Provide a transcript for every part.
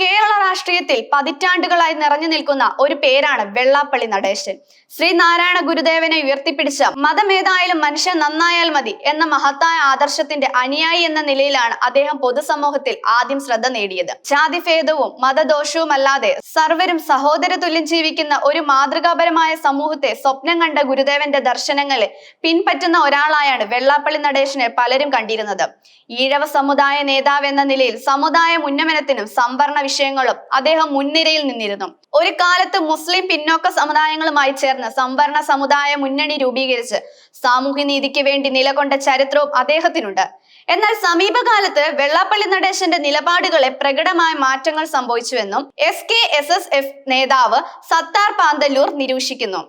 കേരള രാഷ്ട്രീയത്തിൽ പതിറ്റാണ്ടുകളായി നിറഞ്ഞു നിൽക്കുന്ന ഒരു പേരാണ് വെള്ളാപ്പള്ളി നടേശൻ. ശ്രീനാരായണ ഗുരുദേവനെ ഉയർത്തിപ്പിടിച്ച മതമേതായാലും മനുഷ്യൻ നന്നായാൽ മതി എന്ന മഹത്തായ ആദർശത്തിന്റെ അനുയായി എന്ന നിലയിലാണ് അദ്ദേഹം പൊതുസമൂഹത്തിൽ ആദ്യം ശ്രദ്ധ നേടിയത്. ജാതിഭേദവും മതദോഷവും അല്ലാതെ സർവരും സഹോദര തുല്യം ജീവിക്കുന്ന ഒരു മാതൃകാപരമായ സമൂഹത്തെ സ്വപ്നം കണ്ട ഗുരുദേവന്റെ ദർശനങ്ങളെ പിൻപറ്റുന്ന ഒരാളായാണ് വെള്ളാപ്പള്ളി നടേശനെ പലരും കണ്ടിരുന്നത്. ഈഴവ സമുദായ നേതാവ് എന്ന നിലയിൽ സമുദായ ഉന്നമനത്തിനും സംവരണ വിഷയങ്ങളും അദ്ദേഹം മുൻനിരയിൽ നിന്നിരുന്നു. ഒരു കാലത്ത് മുസ്ലിം പിന്നോക്ക സമുദായങ്ങളുമായി ചേർന്ന് സംവരണ സമുദായ മുന്നണി രൂപീകരിച്ച് സാമൂഹ്യനീതിക്ക് വേണ്ടി നിലകൊണ്ട ചരിത്രവും അദ്ദേഹത്തിനുണ്ട്. എന്നാൽ സമീപകാലത്ത് വെള്ളാപ്പള്ളി നടേശന്റെ നിലപാടുകളെ പ്രകടമായ മാറ്റങ്ങൾ സംഭവിച്ചുവെന്നും S K S S F നേതാവ് സത്താർ പാന്തല്ലൂർ നിരീക്ഷിക്കുന്നു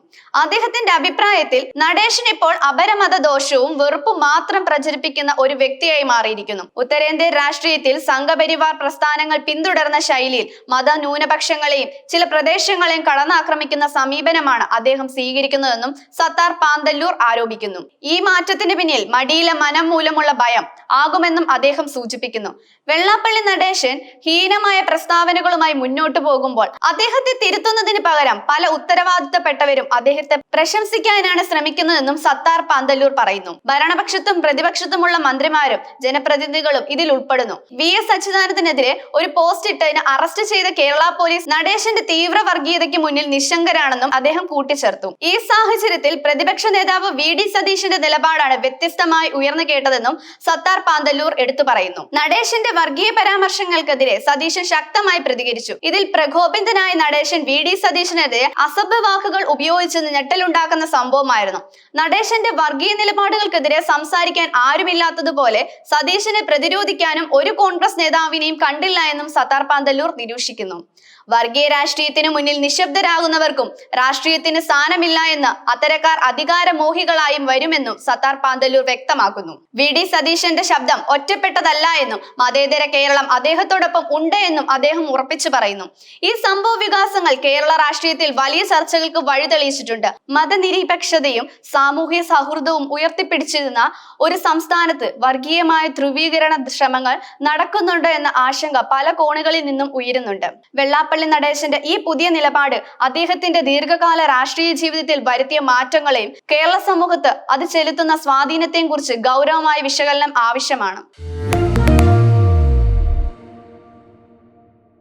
അദ്ദേഹത്തിന്റെ അഭിപ്രായത്തിൽ നടേശൻ ഇപ്പോൾ അപരമത ദോഷവും വെറുപ്പും മാത്രം പ്രചരിപ്പിക്കുന്ന ഒരു വ്യക്തിയായി മാറിയിരിക്കുന്നു. ഉത്തരേന്ത്യൻ രാഷ്ട്രീയത്തിൽ സംഘപരിവാർ പ്രസ്ഥാനങ്ങൾ പിന്തുടർന്ന ശൈലിയിൽ മത ന്യൂനപക്ഷങ്ങളെയും ചില പ്രദേശങ്ങളെയും കടന്നാക്രമിക്കുന്ന സമീപനമാണ് അദ്ദേഹം സ്വീകരിക്കുന്നതെന്നും സത്താർ പാന്തല്ലൂർ ആരോപിക്കുന്നു. ഈ മാറ്റത്തിന് പിന്നിൽ മടിയിലെ മനം മൂലമുള്ള ഭയം ആകുമെന്നും അദ്ദേഹം സൂചിപ്പിക്കുന്നു. വെള്ളാപ്പള്ളി നടേശൻ ഹീനമായ പ്രസ്താവനകളുമായി മുന്നോട്ടു പോകുമ്പോൾ അദ്ദേഹത്തെ തിരുത്തുന്നതിന് പകരം പല ഉത്തരവാദിത്തപ്പെട്ടവരും അദ്ദേഹത്തെ പ്രശംസിക്കാനാണ് ശ്രമിക്കുന്നതെന്നും സത്താർ പാന്തല്ലൂർ പറയുന്നു. ഭരണപക്ഷത്തും പ്രതിപക്ഷത്തുമുള്ള മന്ത്രിമാരും ജനപ്രതിനിധികളും ഇതിൽ ഉൾപ്പെടുന്നു. വി എസ് അച്യുതാനന്ദനെതിരെ ഒരു പോസ്റ്റ് ഇട്ടതിന് അറസ്റ്റ് ചെയ്ത കേരള പോലീസ് നടേശന്റെ തീവ്ര വർഗീയതയ്ക്ക് മുന്നിൽ നിശങ്കരാണെന്നും അദ്ദേഹം കൂട്ടിച്ചേർത്തു. ഈ സാഹചര്യത്തിൽ പ്രതിപക്ഷ നേതാവ് വി ഡി സതീഷിന്റെ നിലപാടാണ് വ്യത്യസ്തമായി ഉയർന്നു കേട്ടതെന്നും സത്താർ പാന്തല്ലൂർ എടുത്തു പറയുന്നു. നടേശന്റെ വർഗീയ പരാമർശങ്ങൾക്കെതിരെ സതീശൻ ശക്തമായി പ്രതികരിച്ചു. ഇതിൽ പ്രകോപിതനായ നടേശൻ വി ഡി സതീശനെതിരെ അസഭ്യ വാക്കുകൾ ഉപയോഗിച്ച് ഞെട്ടലുണ്ടാക്കുന്ന സംഭവമായിരുന്നു. നടേശന്റെ വർഗീയ നിലപാടുകൾക്കെതിരെ സംസാരിക്കാൻ ആരുമില്ലാത്തതുപോലെ സതീശനെ പ്രതിരോധിക്കാനും ഒരു കോൺഗ്രസ് നേതാവിനെയും കണ്ടില്ല എന്നും സത്താർ പാന്തല്ലൂർ നിരീക്ഷിക്കുന്നു. വർഗീയ രാഷ്ട്രീയത്തിന് മുന്നിൽ നിശബ്ദരാകുന്നവർക്കും രാഷ്ട്രീയത്തിന് സ്ഥാനമില്ല എന്ന് അത്തരക്കാർ അധികാരമോഹികളായും വരുമെന്നും സത്താർ പാന്തല്ലൂർ വ്യക്തമാക്കുന്നു. വി. ഡി. സതീശന്റെ ശബ്ദം ഒറ്റപ്പെട്ടതല്ല എന്നും മതേതര കേരളം അദ്ദേഹത്തോടൊപ്പം ഉണ്ട് എന്നും അദ്ദേഹം ഉറപ്പിച്ചു പറയുന്നു. ഈ സംഭവ വികാസങ്ങൾ കേരള രാഷ്ട്രീയത്തിൽ വലിയ ചർച്ചകൾക്ക് വഴിതെളിയിച്ചിട്ടുണ്ട്. മതനിരപേക്ഷതയും സാമൂഹ്യ സൗഹൃദവും ഉയർത്തിപ്പിടിച്ചിരുന്ന ഒരു സംസ്ഥാനത്ത് വർഗീയമായ ധ്രുവീകരണ ശ്രമങ്ങൾ നടക്കുന്നുണ്ട് എന്ന ആശങ്ക പല കോണുകളിൽ നിന്നും ഉയരുന്നുണ്ട്. വെള്ളാപ്പള്ളി നടേശന്റെ ഈ പുതിയ നിലപാട് അദ്ദേഹത്തിന്റെ ദീർഘകാല രാഷ്ട്രീയ ജീവിതത്തിൽ വരുത്തിയ മാറ്റങ്ങളെയും കേരള സമൂഹത്ത് അത് ചെലുത്തുന്ന സ്വാധീനത്തെയും കുറിച്ച് ഗൗരവമായ വിശകലനം ആവശ്യമാണ്.